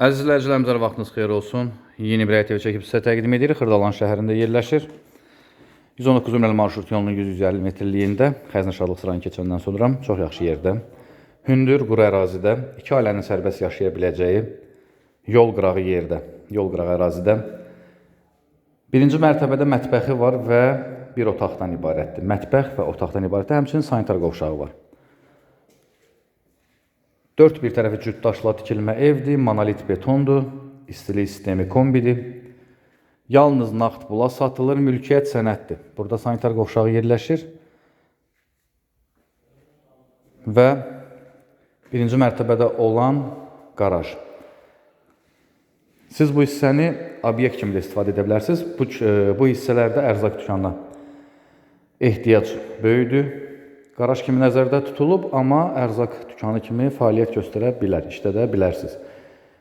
Əziz izləyicilərimiz, hər vaxtınız xeyir olsun. Yeni bir TV çəkib sizə təqdim edirik. Xırdalan şəhərində yerləşir. 119 nömrəli marşrut yolunun 150 metrliyində Xəzinə Şadlıq sıranı keçəndən sonra çox yaxşı yerdə. Hündür, quru ərazidə, iki ailənin sərbəst yaşaya biləcəyi yol qırağı yerdə, yol qırağı ərazidə. Birinci mərtəbədə mətbəxi var və bir otaqdan ibarətdir. Mətbəx və otaqdan ibarətdir. Həmçinin sanitar qovşağı var. Dörd bir tərəfi cüt daşla tikilmə evdir, monolit betondur, istilik sistemi kombidir. Yalnız nağd pula satılır, mülkiyyət sənəddir. Burada sanitar qovşağı yerləşir. Və birinci mərtəbədə olan qaraj. Siz bu hissəni obyekt kimi də istifadə edə bilərsiniz. Bu, e, bu hissələrdə ərzaq dükanına ehtiyac böyükdür. Qaraj kimi nəzərdə tutulub, amma ərzaq dükanı kimi fəaliyyət göstərə bilər, işlədə bilərsiniz.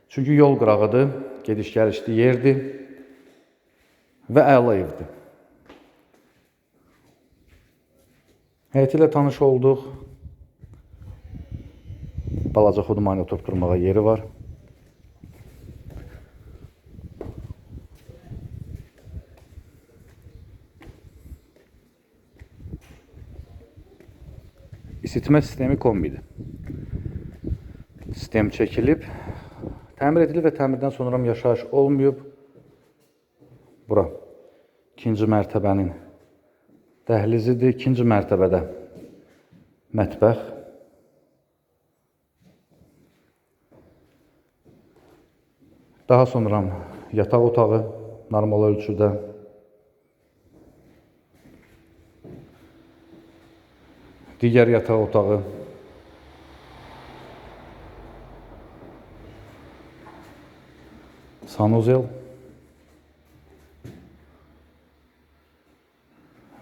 Çünki yol qırağıdır, gediş-gəlişli yerdir və əla evdir. Həyəti ilə tanış olduq. Balaca xudmani oturub durmağa yeri var. İsitmə sistemi kombidir. Sistem çəkilib, təmir edilib və təmirdən sonra yaşayış olmayıb. Bura ikinci mərtəbənin dəhlizidir. İkinci mərtəbədə mətbəx. Daha sonra yataq otağı normal ölçüdə. Digər yataq otağı. Sanuzel.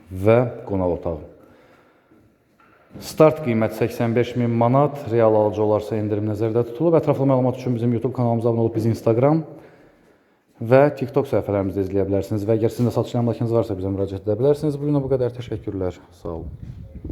Və qonaq otağı. Start qiymət 85 min manat, real alıcı olarsa endirim nəzərdə tutulub. Ətraflı məlumat üçün bizim YouTube kanalımıza abunə olub, bizi Instagram və TikTok səhifələrimizdə izləyə bilərsiniz və əgər sizin də satış əmlakınız varsa bizə müraciət edə bilərsiniz. Bu günə bu qədər təşəkkürlər. Sağ olun.